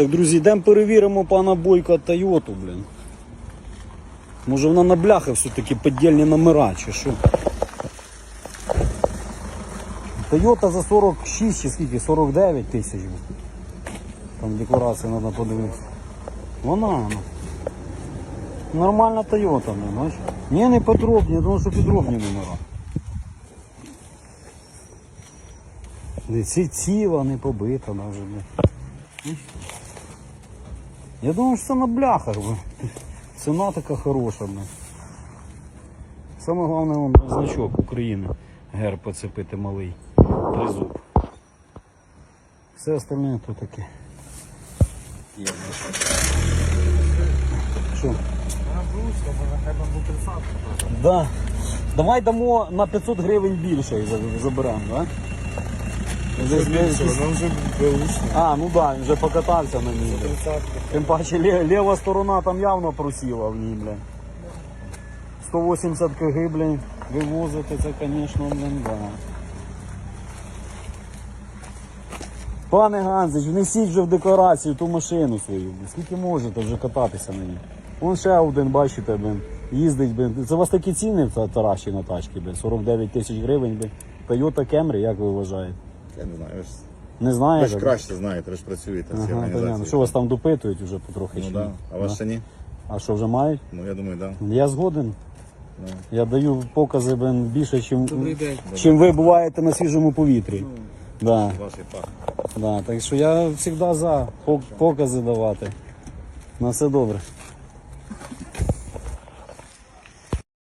Так, друзі, йдемо перевіримо пана Бойка Тойоту, блін. Може вона на бляхах все-таки піддільні номера, чи що? Тойота за 46 чи скільки? 49 тисяч. Там декларація треба подивитися. Вона, вона. Нормальна Тойота, блін, бачиш? Ні, не підробні, я думаю, що підробні номера. Не ці ціла не побита навіть. Я думаю, що це на бляхах. блін. Ціна така хороша. Саме головне вон, значок України. Герб поцепити малий. Тризуб. Все остальне то таке. Що? Да. Давай дамо на 500 гривень більше і за- заберемо, да? Десь якісь- Вона вже. А, ну да, він вже покатався на ній. Тим паче лє- ліва сторона там явно просіла в ній, бля. 180 кг, блін, вивозити це, звісно, блін, да. Пане Ганзич, внесіть вже в декларацію ту машину свою. блін. Скільки можете вже кататися на ній? Вон ще один, бачите, блін, їздить, блін. Це у вас такі ціни в та- Тараші на тачки, блін, 49 тисяч гривень, блін. Toyota Camry, як ви вважаєте? Я не знаю, ви ж, Не ви знаєте? ж краще знаєте, ви ж працюєте в цій Ага, понятно. організації. Що вас там допитують вже потрохи? Ну чи да. А вас Да. ще ні? А що вже мають? Ну я думаю, так. Я згоден. Ну. Я даю покази блин, більше, чим, Добрий день. чим ви буваєте на свіжому повітрі. Да, Ваш пах. да. Так що я завжди за пок- покази давати. На все добре.